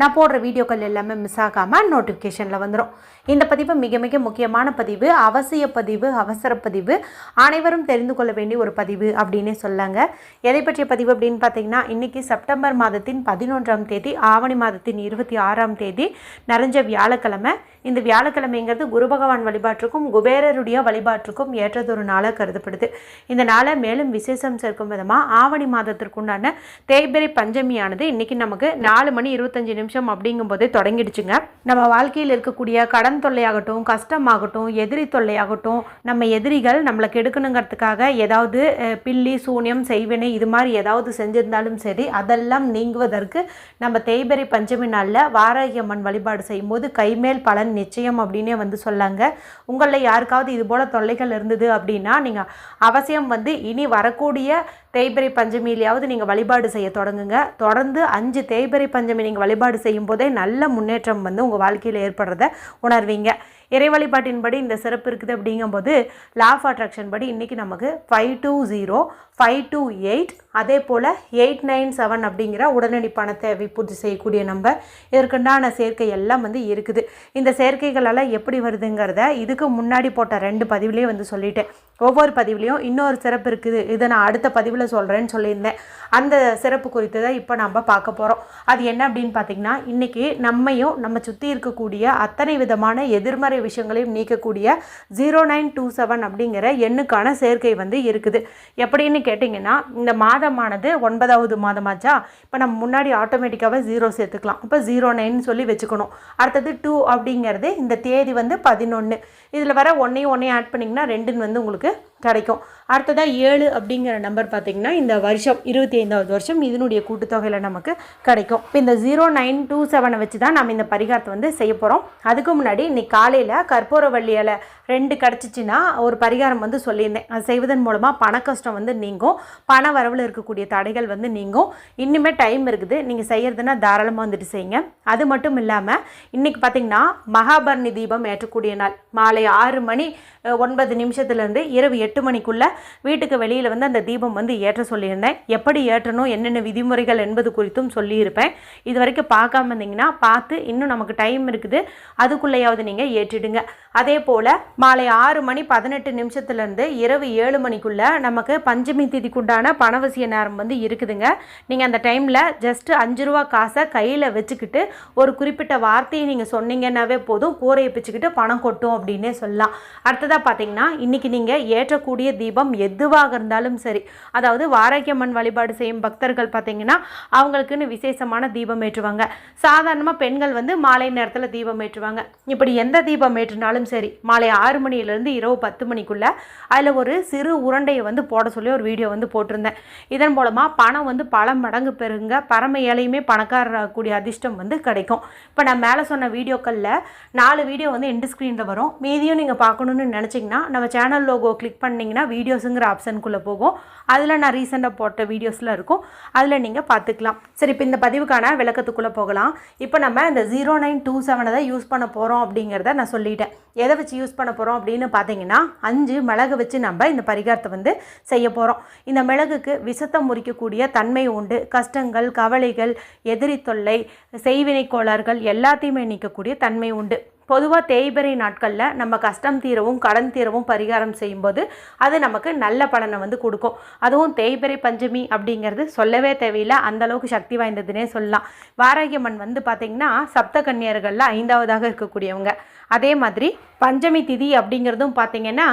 நான் போடுற வீடியோக்கள் எல்லாமே மிஸ் ஆகாமல் நோட்டிஃபிகேஷனில் வந்துடும் இந்த பதிவு மிக மிக முக்கியமான பதிவு அவசிய பதிவு அவசர பதிவு அனைவரும் தெரிந்து கொள்ள வேண்டிய ஒரு பதிவு அப்படின்னே சொல்லாங்க. எதை பற்றிய பதிவு அப்படின்னு பார்த்தீங்கன்னா இன்றைக்கி செப்டம்பர் மாதத்தின் பதினொன்றாம் தேதி ஆவணி மாதத்தின் இருபத்தி ஆறாம் தேதி நிறைஞ்ச வியாழக்கிழமை. இந்த வியாழக்கிழமைங்கிறது குரு பகவான் வழிபாட்டுக்கும் குபேரருடைய வழிபாட்டுக்கும் ஏற்றதொரு நாளாக கருதப்படுது. இந்த நாளை மேலும் விசேஷம் சேர்க்கும் விதமாக ஆவணி மாதத்திற்குண்டான தேய்பிரை பஞ்சமியானது இன்றைக்கி நமக்கு நாலு மணி இருபத்தஞ்சு நிமிஷம் நிமிஷம் அப்படிங்கும்போதே தொடங்கிடுச்சுங்க. நம்ம வாழ்க்கையில் இருக்கக்கூடிய கடன் தொல்லையாகட்டும் கஷ்டமாகட்டும் எதிரி தொல்லையாகட்டும் நம்ம எதிரிகள் நம்மளை கெடுக்கணுங்கிறதுக்காக ஏதாவது பில்லி சூனியம் செய்வினை இது மாதிரி ஏதாவது செஞ்சிருந்தாலும் சரி அதெல்லாம் நீங்குவதற்கு நம்ம தேய்பெரி பஞ்சமி நாளில் வாராகியம்மன் வழிபாடு செய்யும்போது கைமேல் பலன் நிச்சயம் அப்படின்னே வந்து சொல்லாங்க. உங்களில் யாருக்காவது இது போல் தொல்லைகள் இருந்தது அப்படின்னா நீங்கள் அவசியம் வந்து இனி வரக்கூடிய தேய்பிரை பஞ்சமியிலையாவது நீங்கள் வழிபாடு செய்ய தொடங்குங்க. தொடர்ந்து அஞ்சு தேய்பிரை பஞ்சமி நீங்கள் வழிபாடு செய்யும் போதே நல்ல முன்னேற்றம் வந்து உங்கள் வாழ்க்கையில் ஏற்படுறத உணர்வீங்க. இறை வழிபாட்டின்படி இந்த சிறப்பு இருக்குது அப்படிங்கும்போது லா ஆஃப் அட்ராக்ஷன் படி இன்றைக்கி நமக்கு five two zero five two eight அதே போல் எயிட் நைன் செவன் அப்படிங்கிற உடனடி பண தேவை பூர்த்தி செய்யக்கூடிய நம்பர் இதற்குண்டான சேர்க்கை எல்லாம் வந்து இருக்குது. இந்த சேர்க்கைகளெல்லாம் எப்படி வருதுங்கிறத இதுக்கு முன்னாடி போட்ட ரெண்டு பதிவுலேயே வந்து சொல்லிட்டேன். ஒவ்வொரு பதிவுலேயும் இன்னொரு சிறப்பு இருக்குது. இதை நான் அடுத்த பதிவில் சொல்கிறேன்னு சொல்லியிருந்தேன். அந்த சிறப்பு குறித்து தான் இப்போ நம்ம பார்க்க போகிறோம் அது என்ன அப்படின்னு பார்த்தீங்கன்னா இன்றைக்கி நம்மையும் நம்ம சுற்றி இருக்கக்கூடிய அத்தனை விதமான எதிர்மறை விஷயங்களையும் நீக்கக்கூடிய ஜீரோ நைன் டூ செவன் அப்படிங்கிற எண்ணுக்கான சேர்க்கை வந்து இருக்குது. எப்படின்னு கேட்டிங்கன்னா இந்த மாதமானது ஒன்பதாவது மாதமாச்சா? இப்போ நம்ம முன்னாடி ஆட்டோமேட்டிக்காகவே ஜீரோ சேர்த்துக்கலாம். இப்போ ஜீரோ நைன் சொல்லி வச்சுக்கணும். அடுத்தது டூ அப்படிங்கிறது இந்த தேதி வந்து பதினொன்று இதில் வர ஒன்றையும் ஒன்றையும் ஆட் பண்ணிங்கன்னா ரெண்டுன்னு வந்து உங்களுக்கு Agora கிடைக்கும். அடுத்ததாக ஏழு அப்படிங்கிற நம்பர் பார்த்திங்கன்னா இந்த வருஷம் இருபத்தி ஐந்தாவது வருஷம் இதனுடைய கூட்டுத்தொகையில் நமக்கு கிடைக்கும். இப்போ இந்த ஜீரோ நைன் டூ செவனை வச்சு தான் நம்ம இந்த பரிகாரத்தை வந்து செய்ய போகிறோம் அதுக்கு முன்னாடி இன்னைக்கு காலையில் கற்பூரவள்ளி இலை ரெண்டு கிடச்சிச்சின்னா ஒரு பரிகாரம் வந்து சொல்லியிருந்தேன். அது செய்வதன் மூலமாக பண கஷ்டம் வந்து நீங்கும். பண வரவில் இருக்கக்கூடிய தடைகள் வந்து நீங்கும். இன்னுமே டைம் இருக்குது. நீங்கள் செய்கிறதுனா தாராளமாக வந்துட்டு செய்யுங்க. அது மட்டும் இல்லாமல் இன்றைக்கி பார்த்தீங்கன்னா மகாபரணி தீபம் ஏற்றக்கூடிய நாள். மாலை ஆறு மணி ஒன்பது நிமிஷத்துலேருந்து இரவு எட்டு மணிக்குள்ளே வீட்டுக்கு வெளியில் வந்து அந்த தீபம் வந்து ஏற்ற சொல்லியிருந்தேன். எப்படி ஏற்றணும் என்னென்ன விதிமுறைகள் என்பது குறித்தும் சொல்லியிருப்பேன். இது வரைக்கும் பார்க்காம இருந்தீங்கன்னா பார்த்து இன்னும் நமக்கு டைம் இருக்குது. அதுக்குள்ளேயாவது நீங்கள் ஏற்றிடுங்க. அதே போல் மாலை ஆறு மணி பதினெட்டு நிமிஷத்துலேருந்து இரவு ஏழு மணிக்குள்ளே நமக்கு பஞ்சமி திதிக்குண்டான பணவசிய நேரம் வந்து இருக்குதுங்க. நீங்கள் அந்த டைமில் ஜஸ்ட்டு அஞ்சு ரூபா காசை கையில் வச்சுக்கிட்டு ஒரு குறிப்பிட்ட வார்த்தையை நீங்கள் சொன்னீங்கன்னாவே போதும். கூரையை பிச்சுக்கிட்டு பணம் கொட்டும் அப்படின்னே சொல்லலாம். அடுத்ததாக பார்த்தீங்கன்னா இன்றைக்கி நீங்கள் ஏற்ற ஏற்றக்கூடிய தீபம் எதுவாக இருந்தாலும் சரி அதாவது வாராக்கியம்மன் வழிபாடு செய்யும் பக்தர்கள் பார்த்தீங்கன்னா அவங்களுக்குன்னு விசேஷமான தீபம் ஏற்றுவாங்க. சாதாரணமாக பெண்கள் வந்து மாலை நேரத்தில் தீபம் ஏற்றுவாங்க. இப்படி எந்த தீபம் ஏற்றினாலும் சரி மாலை ஆறு மணியிலேருந்து இரவு பத்து மணிக்குள்ளே அதில் ஒரு சிறு உருண்டையை வந்து போட சொல்லி ஒரு வீடியோ வந்து போட்டிருந்தேன். இதன் மூலமாக பணம் வந்து பல மடங்கு பெருங்க பரம ஏழையுமே பணக்காரக்கூடிய அதிர்ஷ்டம் வந்து கிடைக்கும். இப்போ நான் மேலே சொன்ன வீடியோக்களில் நாலு வீடியோ வந்து எண்டு ஸ்க்ரீனில் வரும். மீதியும் நீங்கள் பார்க்கணுன்னு நினச்சிங்கன்னா நம்ம சேனல் லோகோ கிளிக் பண்ணி பண்ணிங்கன்னா வீடியோஸுங்கிற ஆப்ஷனுக்குள்ளே போகும். அதில் நான் ரீசெண்டாக போட்ட வீடியோஸில் இருக்கும். அதில் நீங்கள் பார்த்துக்கலாம் சரி இப்போ இந்த பதிவுக்கான விளக்கத்துக்குள்ளே போகலாம். இப்போ நம்ம இந்த ஜீரோ நைன் டூ செவனை தான் யூஸ் பண்ண போகிறோம் அப்படிங்கிறத நான் சொல்லிட்டேன். எதை வச்சு யூஸ் பண்ண போகிறோம் அப்படின்னு பார்த்தீங்கன்னா அஞ்சு மிளகு வச்சு நம்ம இந்த பரிகாரத்தை வந்து செய்ய போகிறோம் இந்த மிளகுக்கு விஷத்தை முறிக்கக்கூடிய தன்மை உண்டு. கஷ்டங்கள் கவலைகள் எதிரி தொல்லை செய்வினை கோளாறுகள் எல்லாத்தையுமே நீக்கக்கூடிய தன்மை உண்டு. பொதுவாக தேய்பிறை நாட்களில் நம்ம கஷ்டம் தீரவும் கடன் தீரவும் பரிகாரம் செய்யும்போது அது நமக்கு நல்ல பலனை வந்து கொடுக்கும். அதுவும் தேய்பிறை பஞ்சமி அப்படிங்கிறது சொல்லவே தேவையில்லை. அந்தளவுக்கு சக்தி வாய்ந்ததுன்னே சொல்லலாம். வாராகியம்மன் வந்து பார்த்திங்கன்னா சப்த கன்னியர்களில் ஐந்தாவதாக இருக்கக்கூடியவங்க. அதே மாதிரி பஞ்சமி திதி அப்படிங்கிறதும் பார்த்திங்கன்னா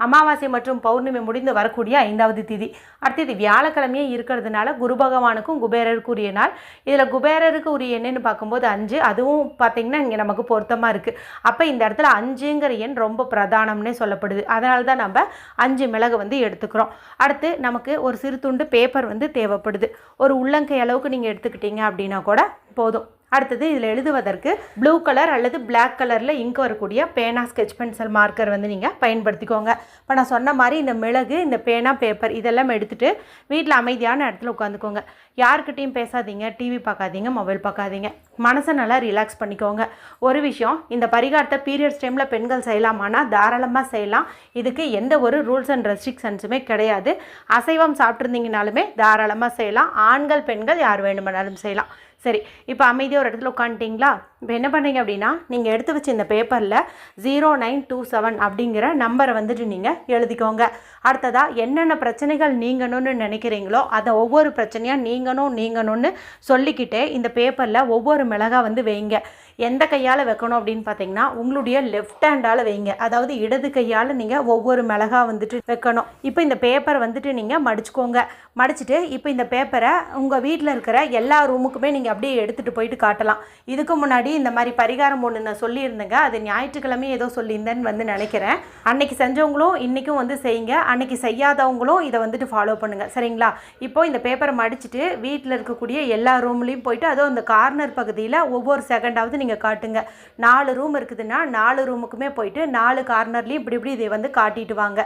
அமாவாசை மற்றும் பௌர்ணமி முடிந்து வரக்கூடிய ஐந்தாவது திதி. அடுத்தது வியாழக்கிழமையே இருக்கிறதுனால குரு பகவானுக்கும் குபேரருக்கு உரிய நாள். இதில் குபேரருக்கு உரிய என்னன்னு பார்க்கும்போது அஞ்சு. அதுவும் பார்த்திங்கன்னா இங்கே நமக்கு பொருத்தமாக இருக்குது அப்போ இந்த இடத்துல அஞ்சுங்கிற எண் ரொம்ப பிரதானம்னே சொல்லப்படுது. அதனால தான் நம்ம அஞ்சு மிளகு வந்து எடுத்துக்கிறோம். அடுத்து நமக்கு ஒரு சிறு துண்டு பேப்பர் வந்து தேவைப்படுது. ஒரு உள்ளங்கை அளவுக்கு நீங்கள் எடுத்துக்கிட்டீங்க அப்படின்னா கூட போதும். அடுத்தது இதில் எழுதுவதற்கு ப்ளூ கலர் அல்லது பிளாக் கலரில் இங்க் வரக்கூடிய பேனா ஸ்கெச் பென்சில் மார்க்கர் வந்து நீங்கள் பயன்படுத்திக்கோங்க. இப்போ நான் சொன்ன மாதிரி இந்த மிளகு இந்த பேனா பேப்பர் இதெல்லாம் எடுத்துகிட்டு வீட்டில் அமைதியான இடத்துல உட்காந்துக்கோங்க. யாருக்கிட்டையும் பேசாதீங்க டிவி பார்க்காதீங்க மொபைல் பார்க்காதீங்க. மனசை நல்லா ரிலாக்ஸ் பண்ணிக்கோங்க. ஒரு விஷயம் இந்த பரிகாரத்தை பீரியட்ஸ் டைமில் பெண்கள் செய்யலாமானா தாராளமாக செய்யலாம். இதுக்கு எந்த ஒரு ரூல்ஸ் அண்ட் ரெஸ்ட்ரிக்ஷன்ஸுமே கிடையாது. அசைவம் சாப்பிட்ருந்தீங்கனாலுமே தாராளமாக செய்யலாம். ஆண்கள் பெண்கள் யார் வேணுமானாலும் செய்யலாம். சரி இப்போ அமைதியாக ஒரு இடத்துல உட்காந்துட்டிங்களா? இப்போ என்ன பண்ணீங்க அப்படின்னா நீங்கள் எடுத்து வச்ச இந்த பேப்பரில் ஜீரோ நைன் டூ செவன் அப்படிங்கிற நம்பரை வந்துட்டு நீங்கள் எழுதிக்கோங்க. அடுத்ததாக என்னென்ன பிரச்சனைகள் நீங்கணும்னு நினைக்கிறீங்களோ அதை ஒவ்வொரு பிரச்சனையாக நீங்கணும் நீங்கணும்னு சொல்லிக்கிட்டே இந்த பேப்பரில் ஒவ்வொரு மிளகா வந்து வைங்க. எந்த கையால் வைக்கணும் அப்படின்னு பார்த்தீங்கன்னா உங்களுடைய லெஃப்ட் ஹேண்டால் வைங்க. அதாவது இடது கையால் நீங்கள் ஒவ்வொரு மிளகா வந்துட்டு வைக்கணும். இப்போ இந்த பேப்பரை வந்துட்டு நீங்கள் மடிச்சுக்கோங்க. மடிச்சுட்டு இப்போ இந்த பேப்பரை உங்கள் வீட்டில் இருக்கிற எல்லா ரூமுக்குமே நீங்கள் அப்படியே எடுத்துகிட்டு போயிட்டு காட்டலாம். இதுக்கு முன்னாடி இந்த மாதிரி பரிகாரம் ஒன்று நான் சொல்லியிருந்தேங்க. அது ஞாயிற்றுக்கிழமை ஏதோ சொல்லியிருந்தேன்னு வந்து நினைக்கிறேன். அன்னைக்கு செஞ்சவங்களும் இன்றைக்கும் வந்து செய்யுங்க. அன்னைக்கு செய்யாதவங்களும் இதை வந்துட்டு ஃபாலோ பண்ணுங்கள் சரிங்களா? இப்போ இந்த பேப்பரை மடிச்சுட்டு வீட்டில் இருக்கக்கூடிய எல்லா ரூம்லேயும் போயிட்டு அதுவும் அந்த கார்னர் பகுதியில் ஒவ்வொரு செகண்டாவது நீங்கள் காட்டுங்க. நாலு ரூம் இருக்குதுன்னா நாலு ரூமுக்குமே போயிட்டு நாலு கார்னர்லேயும் இப்படி இப்படி இதை வந்து காட்டிட்டு வாங்க.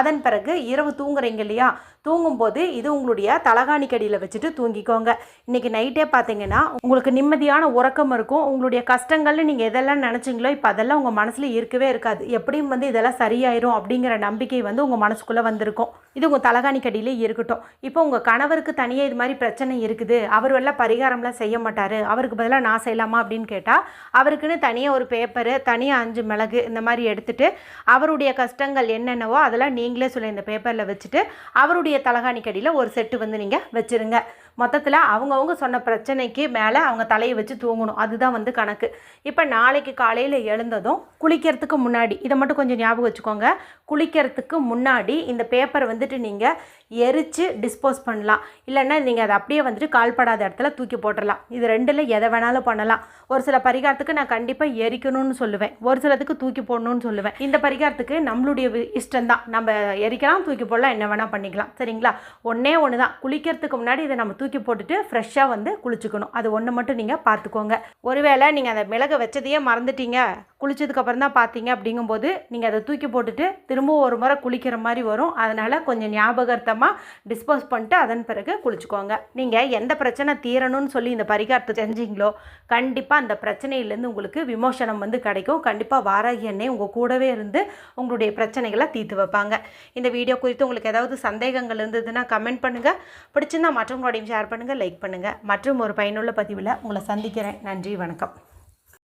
அதன் பிறகு இரவு தூங்குறீங்க இல்லையா? தூங்கும்போது இது உங்களுடைய தலகாணி கடியில் வச்சுட்டு தூங்கிக்கோங்க. இன்றைக்கி நைட்டே பார்த்தீங்கன்னா உங்களுக்கு நிம்மதியான உறக்கம் இருக்கும். உங்களுடைய கஷ்டங்கள்னு நீங்கள் எதெல்லாம் நினச்சிங்களோ இப்போ அதெல்லாம் உங்கள் மனசில் இருக்கவே இருக்காது. எப்படியும் வந்து இதெல்லாம் சரியாயிரும் அப்படிங்கிற நம்பிக்கை வந்து உங்கள் மனசுக்குள்ளே வந்திருக்கும். இது உங்கள் தலகாணி கடியிலே இருக்கட்டும். இப்போ உங்கள் கணவருக்கு தனியாக இது மாதிரி பிரச்சனை இருக்குது. அவர் எல்லாம் பரிகாரம்லாம் செய்ய மாட்டார். அவருக்கு பதிலாக நான் செய்யலாமா அப்படின்னு கேட்டால் அவருக்குன்னு தனியாக ஒரு பேப்பரு தனியாக அஞ்சு மிளகு இந்த மாதிரி எடுத்துகிட்டு அவருடைய கஷ்டங்கள் என்னென்னவோ அதெல்லாம் நீங்களே சொல்ல இந்த பேப்பரில் வச்சுட்டு அவருடைய தலகாணிக்கடியில் ஒரு செட்டு வந்து நீங்கள் வச்சுருங்க. மொத்தத்தில் அவங்கவுங்க சொன்ன பிரச்சனைக்கு மேலே அவங்க தலையை வச்சு தூங்கணும். அதுதான் வந்து கணக்கு. இப்போ நாளைக்கு காலையில் எழுந்ததும் குளிக்கிறதுக்கு முன்னாடி இதை மட்டும் கொஞ்சம் ஞாபகம் வச்சுக்கோங்க. குளிக்கிறதுக்கு முன்னாடி இந்த பேப்பரை வந்துட்டு நீங்கள் எரித்து டிஸ்போஸ் பண்ணலாம். இல்லைன்னா நீங்கள் அதை அப்படியே வந்துட்டு கால்படாத இடத்துல தூக்கி போட்டுடலாம் இது ரெண்டில் எதை வேணாலும் பண்ணலாம். ஒரு சில பரிகாரத்துக்கு நான் கண்டிப்பாக எரிக்கணும்னு சொல்லுவேன். ஒரு சிலத்துக்கு தூக்கி போடணும்னு சொல்லுவேன். இந்த பரிகாரத்துக்கு நம்மளுடைய இஷ்டம்தான் நம்ம எரிக்கலாம் தூக்கி போடலாம் என்ன வேணால் பண்ணிக்கலாம். சரிங்களா? ஒன்றே ஒன்று தான் குளிக்கிறதுக்கு முன்னாடி இதை நம்ம தூக்கி போட்டுட்டு ஃப்ரெஷ்ஷாக வந்து குளிச்சுக்கணும். அது ஒன்று மட்டும் நீங்கள் பார்த்துக்கோங்க. ஒருவேளை நீங்கள் அந்த மிளகை வச்சதையே மறந்துட்டீங்க. குளிச்சதுக்கப்புறம் தான் பார்த்தீங்க அப்படிங்கும்போது நீங்கள் அதை தூக்கி போட்டுட்டு திரும்பவும் ஒரு முறை குளிக்கிற மாதிரி வரும். அதனால் கொஞ்சம் ஞாபகார்த்தமாக டிஸ்போஸ் பண்ணிட்டு அதன் பிறகு குளிச்சுக்கோங்க. நீங்கள் எந்த பிரச்சனை தீரணும்னு சொல்லி இந்த பரிகாரத்தை செஞ்சீங்களோ கண்டிப்பாக அந்த பிரச்சனையிலேருந்து உங்களுக்கு விமோசனம் வந்து கிடைக்கும். கண்டிப்பாக வாராகி எண்ணெய் உங்கள் கூடவே இருந்து உங்களுடைய பிரச்சனைகளை தீர்த்து வைப்பாங்க. இந்த வீடியோ குறித்து உங்களுக்கு ஏதாவது சந்தேகங்கள் இருந்ததுன்னா கமெண்ட் பண்ணுங்கள் பிடிச்சிருந்தா மற்றவங்களோடையும் ஷேர் பண்ணுங்கள் லைக் பண்ணுங்கள் மற்றும் ஒரு பயனுள்ள பதிவில் உங்களை சந்திக்கிறேன். நன்றி வணக்கம்.